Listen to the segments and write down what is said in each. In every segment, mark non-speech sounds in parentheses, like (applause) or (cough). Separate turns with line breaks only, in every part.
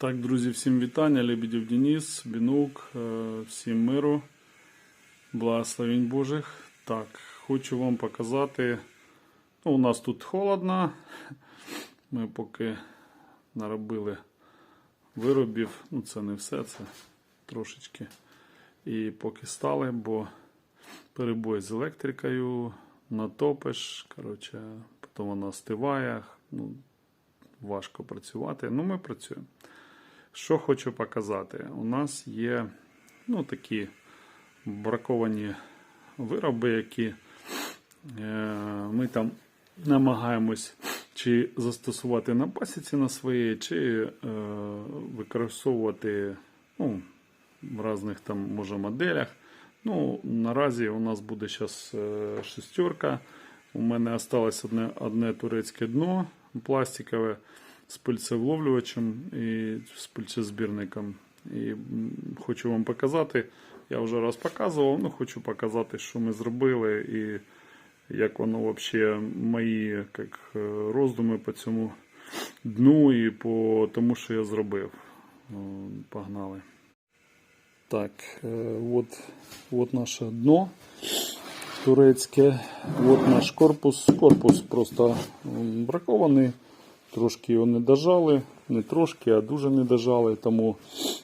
Так, друзі, всім вітання. Лебедів Денис, Бінук, е, всім миру, благословень Божих. Так, хочу вам показати. Ну, у нас тут холодно. Ми поки наробили виробів. Ну, це не все, це трошечки. І поки стали, бо перебой з електрикою, натопиш. Коротше, потім вона стиває. Ну, важко працювати. Ну, ми працюємо. Що хочу показати? У нас є ну, такі браковані вироби, які е, ми там намагаємось чи застосувати на пасіці на своїй, чи е, використовувати ну, в різних там може моделях. Ну, наразі у нас буде зараз шестерка. У мене осталось одне, одне турецьке дно пластикове з пильцевловлювачем і з пильцезбірником. І хочу вам показати. Я вже раз показував, ну хочу показати, що ми зробили і як воно взагалі мої як, е, роздуми по цьому дну і по тому, що я зробив. Ну, Погнали. Так, е, от, от наше дно турецьке. От наш корпус. Корпус просто бракований. Трошки його не дожали, не трошки, а дуже не дожали. Тому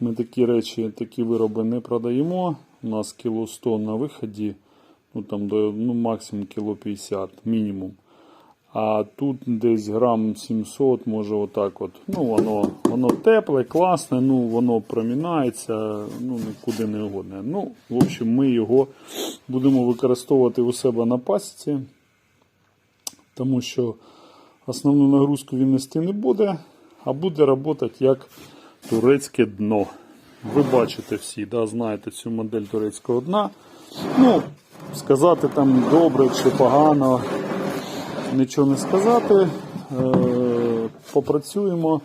ми такі речі, такі вироби не продаємо. У нас кіло 100 на виході, ну там до ну, максимум кіло 50, мінімум. А тут десь грам 700, може отак от. Ну, воно, воно тепле, класне, ну воно промінається, ну нікуди не годне. Ну, в общем, ми його будемо використовувати у себе на пасіці, тому що основну нагрузку він нести не буде, а буде працювати як турецьке дно. Ви бачите всі, да, знаєте цю модель турецького дна. Ну, сказати там добре чи погано, нічого не сказати. Е, попрацюємо.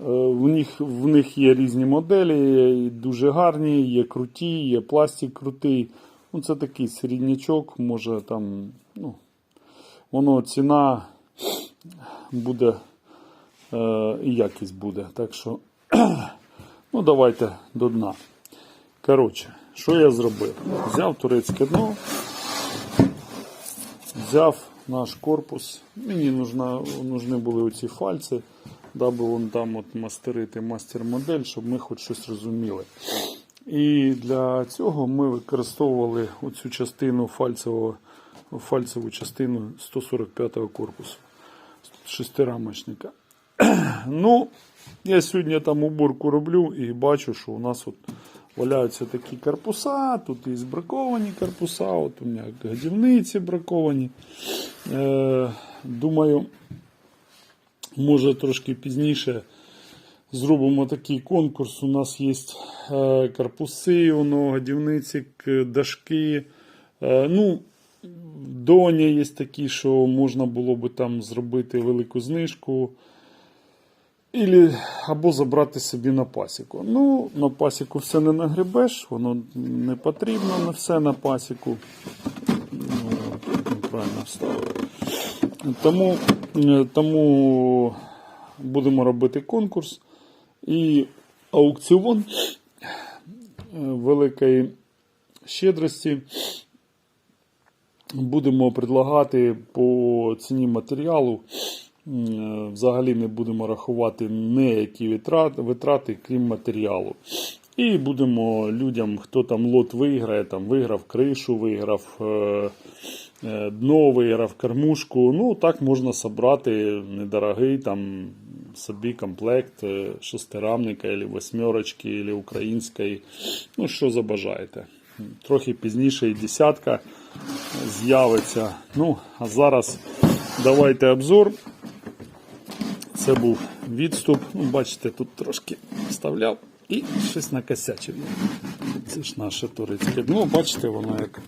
Е, В них, в них є різні моделі, дуже гарні, є круті, є пластик крутий. Ну, це такий середнячок, може там, ну, воно ціна буде е, і якість буде. Так що, (clears throat) ну давайте до дна. Коротше, що я зробив? Взяв турецьке дно, взяв наш корпус. Мені нужна, нужні були оці фальці, даби вон там от мастерити мастер-модель, щоб ми хоч щось розуміли. І для цього ми використовували оцю частину фальцевого, фальцеву частину 145-го корпусу шестирамочника. (clears throat) Ну, я сьогодні там уборку роблю і бачу, що у нас от валяються такі корпуса, тут і збраковані корпуса, от у мене годівниці браковані. Е, думаю, може трошки пізніше зробимо такий конкурс. У нас є е, корпуси, воно, годівниці, дашки. Е, ну, Доня є такі, що можна було би там зробити велику знижку. Або забрати собі на пасіку. Ну, на пасіку все не нагребеш, воно не потрібно на все на пасіку. Ну, правильно вставили. Тому, е, тому будемо робити конкурс і аукціон е, великої щедрості будемо предлагати по ціні матеріалу. Взагалі не будемо рахувати ніякі витрати, крім матеріалу. І будемо людям, хто там лот виграє, там виграв кришу, виграв е, е, дно, виграв кормушку. Ну, так можна зібрати недорогий там собі комплект е, шестирамника, або восьмерочки, або української. Ну, що забажаєте. Трохи пізніше і десятка з'явиться. Ну, а зараз давайте обзор. Це був відступ. Ну, бачите, тут трошки вставляв і щось накосячив. Це ж наше турецьке. Ну, бачите, воно як.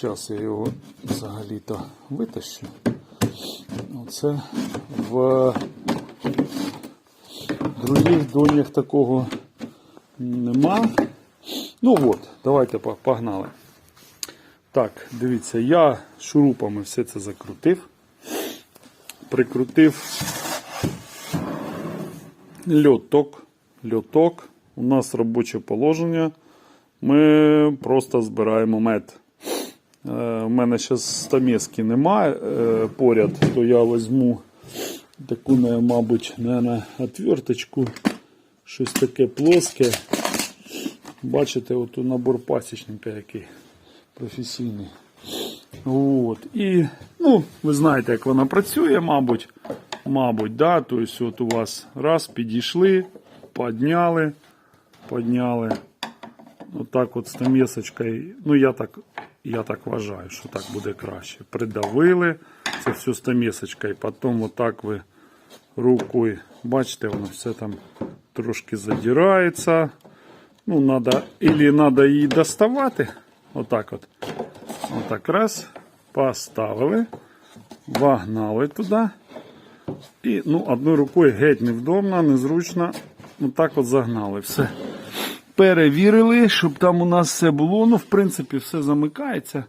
Зараз я його взагалі-то витащу. Оце в других донях такого нема. Ну от, давайте погнали. Так, дивіться, я шурупами все це закрутив. Прикрутив льоток льоток. У нас робоче положення. Ми просто збираємо мед. Е, У мене зараз стамески немає е, поряд, то я візьму таку, мабуть, наверное, отверточку, щось таке плоске. Бачите, от набор пасічника який професійний. От. І, ну, ви знаєте, як вона працює, мабуть. Мабуть, да. Тобто, от у вас раз, підійшли, підняли, підняли. Отак от стамесочкою. Ну, я так, я так вважаю, що так буде краще. Придавили це все стамесочкою, потім отак ви рукою, бачите, воно все там трошки задирається. Ну, надо, или надо її доставати. Отак от. Отак раз. Поставили. Вогнали туди. І ну, одною рукою геть невдобно, незручно. Отак от загнали все. Перевірили, щоб там у нас все було. Ну, в принципі, все замикається.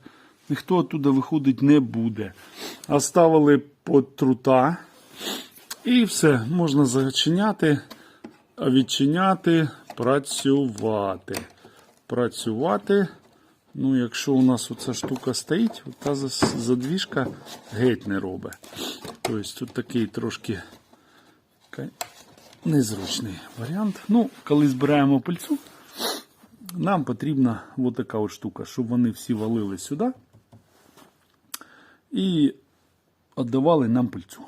Ніхто оттуда виходить не буде. Оставили под трута. І все, можна зачиняти, відчиняти, працювати. Працювати. Ну, якщо у нас оця штука стоїть, та задвіжка геть не робить. Тобто тут такий трошки незручний варіант. Ну, коли збираємо пильцу, нам потрібна от така от штука, щоб вони всі валили сюди і віддавали нам пильцю.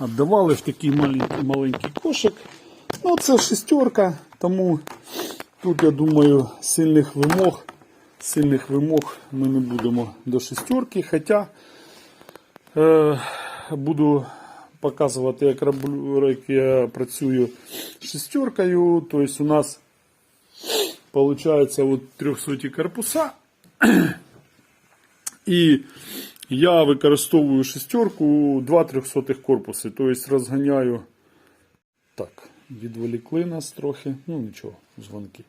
Віддавали в такий маленький, маленький кошик. Ну, це шестерка, тому тут, я думаю, сильних вимог, сильних вимог ми не будемо до шестерки. Хоча е, буду показувати, як, роблю, як я працюю шестеркою. Тобто у нас виходить от 300 корпуса. (clears throat) І я використовую шестерку 2 300 корпуси. Тобто розганяю. Так, відволікли нас трохи. Ну нічого, дзвонки.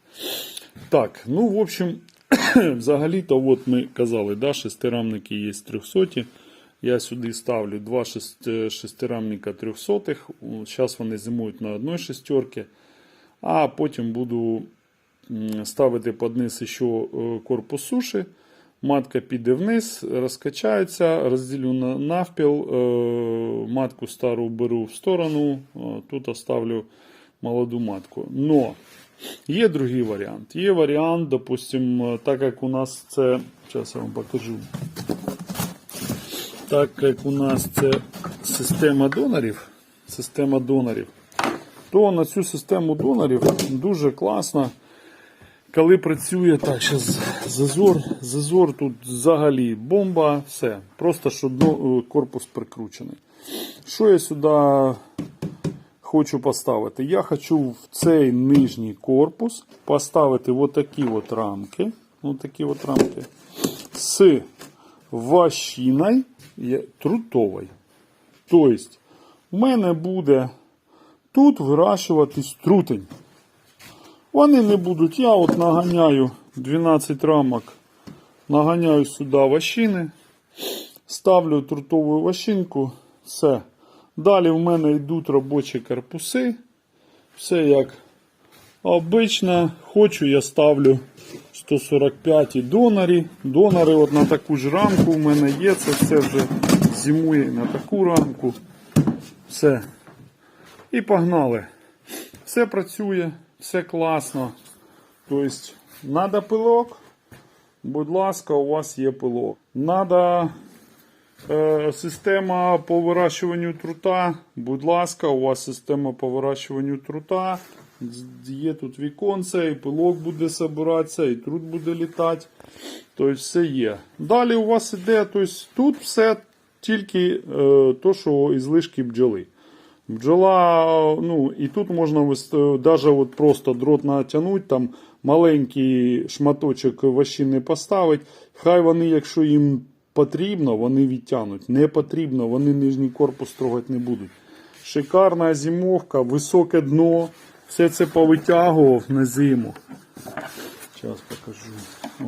Так, ну, в общем, (coughs) взагалі-то от ми казали, да, шестирамники є 300. Я сюди ставлю два шест- шестирамника 300. Зараз вони зимують на одній шестерці. А потім буду ставити під низ ще е, корпус суші. Матка піде вниз, розкачається, розділю на навпіл, е, матку стару беру в сторону, е, тут оставлю молоду матку. Но є другий варіант. Є варіант, допустим, так як у нас це. Зараз я вам покажу. Так як у нас це система донорів, система донорів, то на цю систему донорів дуже класно коли працює так, зараз зазор, зазор тут взагалі бомба, все. Просто щоб дно- корпус прикручений. Що я сюди хочу поставити? Я хочу в цей нижній корпус поставити отакі от рамки. Отакі от рамки з ващиною трутовою. Тобто, в мене буде тут вирощуватись трутень. Вони не будуть. Я от наганяю 12 рамок, наганяю сюди ващини, ставлю трутову ващинку, все. Далі в мене йдуть робочі корпуси. Все як обично. Хочу, я ставлю 145 і донорі. Донори от на таку ж рамку у мене є. Це все вже зимує на таку рамку. Все. І погнали. Все працює, все класно. Тобто, надо пилок. Будь ласка, у вас є пилок. Надо система по вирощуванню трута. Будь ласка, у вас система по вирощуванню трута. Є тут віконце, і пилок буде збиратися, і трут буде літати. Тобто все є. Далі у вас іде, тобто тут все тільки е, то, що ізлишки бджоли. Бджола, ну і тут можна навіть от просто дрот натягнути, там маленький шматочок ващини поставити. Хай вони, якщо їм потрібно, вони відтягнуть. Не потрібно, вони нижній корпус трогати не будуть. Шикарна зимовка, високе дно. Все це повитягував на зиму. Зараз покажу.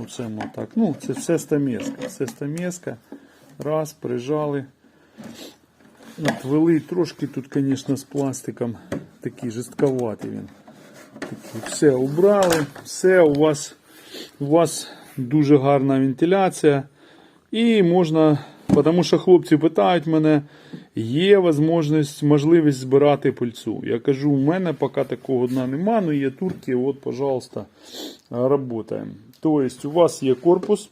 Оце так. Ну, це все стамеска. Це стамеска. Раз, прижали. От вели трошки тут, звісно, з пластиком такий жорстковатий він. Все убрали, все у вас, у вас дуже гарна вентиляція. І можна, тому що хлопці питають мене, є можливість, можливість збирати пильцу. Я кажу, у мене поки такого дна нема, але є турки, от, пожалуйста, работаємо. Тобто, у вас є корпус,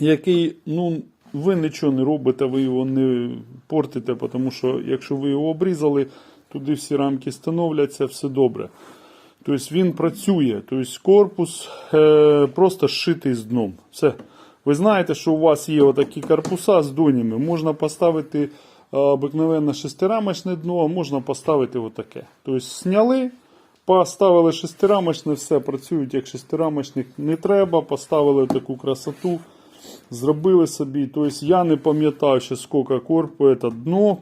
який, ну, ви нічого не робите, ви його не портите, тому що якщо ви його обрізали, туди всі рамки становляться, все добре. Тобто він працює, тобто корпус е, просто зшитий з дном. Все. Ви знаєте, що у вас є отакі корпуса з донями. Можна поставити е, обикновенне шестирамочне дно, а можна поставити отаке. Тобто зняли, поставили шестирамочне, все, працюють як шестирамочник. Не треба, поставили таку красоту. Зробили собі, тобто я не пам'ятаю ще скільки корпу, це дно,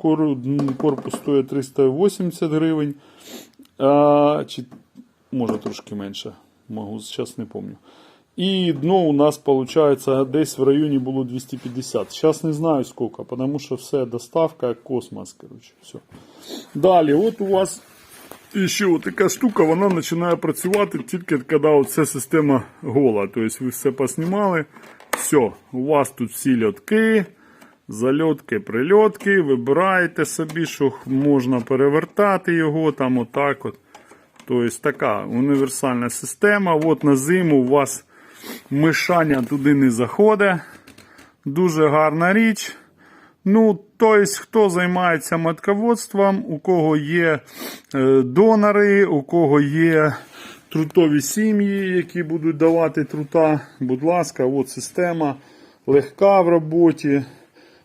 корпус стоїть 380 гривень, а, чи може трошки менше, можу, зараз не пам'ятаю. І дно у нас виходить десь в районі було 250. Зараз не знаю скільки, тому що все доставка космос. Короче, все. Далі, от у вас ще от така штука, вона починає працювати тільки коли ця система гола. Тобто ви все поснімали. Все, у вас тут всі льотки, зальотки, прильотки. Вибираєте собі, що можна перевертати його там отак от. Тобто така універсальна система. От на зиму у вас мишання туди не заходить. Дуже гарна річ. Ну, тобто, хто займається матководством, у кого є е, донори, у кого є трутові сім'ї, які будуть давати трута, будь ласка, от система легка в роботі,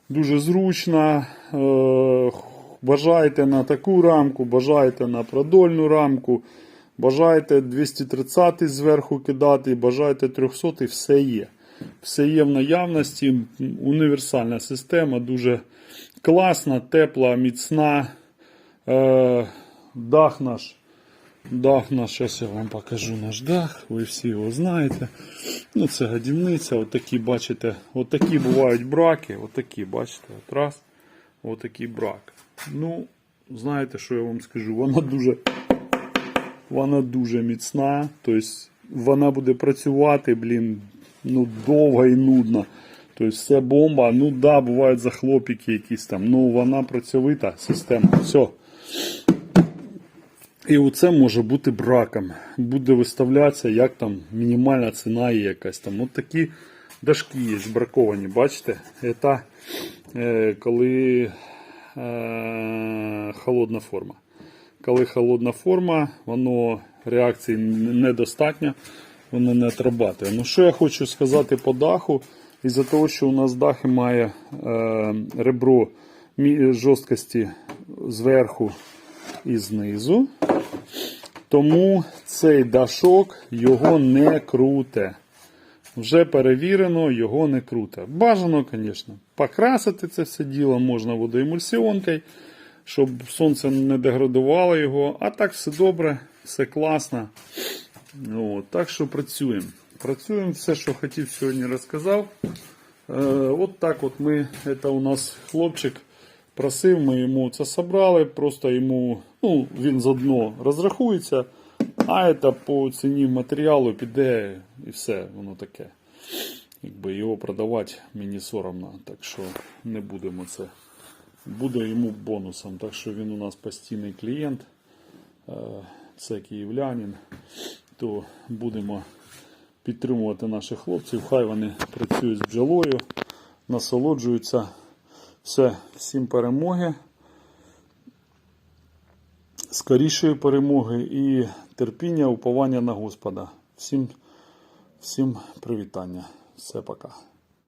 дуже зручна. Е, бажаєте на таку рамку, бажаєте на продольну рамку, бажаєте 230 зверху кидати, бажаєте 300 все є. Все є в наявності. Універсальна система, дуже класна, тепла, міцна. Е, дах наш. Дах наш, зараз я вам покажу наш дах, ви всі його знаєте. Ну, це годівниця, отакі, бачите, отакі бувають браки, отакі, бачите, от раз, отакий брак. Ну, знаєте, що я вам скажу? Вона дуже, вона дуже міцна, тобто вона буде працювати, блін, ну, довго і нудно. Тобто все бомба. Ну да, бувають захлопики якісь там. Ну вона працьовита система. Все. І оце може бути браком. Буде виставлятися, як там мінімальна ціна є якась там. От такі дашки є браковані, бачите? Це е, коли е, холодна форма. Коли холодна форма, воно реакції недостатньо, воно не отрабатує. Ну що я хочу сказати по даху? Із-за того, що у нас дах має е, ребро жорсткості зверху і знизу. Тому цей дашок його не круте. Вже перевірено, його не круте. Бажано, звісно, покрасити це все діло можна водоемульсіонкою, щоб сонце не деградувало його. А так все добре, все класно. От, так що працюємо. Працюємо все, що хотів сьогодні розказав. Е, от так от ми, це у нас хлопчик просив, ми йому це собрали, просто йому, ну, він заодно розрахується, а це по ціні матеріалу піде і все, воно таке. Якби його продавати мені соромно, так що не будемо це. Буде йому бонусом. Так що він у нас постійний клієнт, е, це київлянин, то будемо підтримувати наших хлопців. Хай вони працюють з бджолою, насолоджуються. Все, всім перемоги, скорішої перемоги і терпіння, уповання на Господа. Всім, всім привітання. Все пока.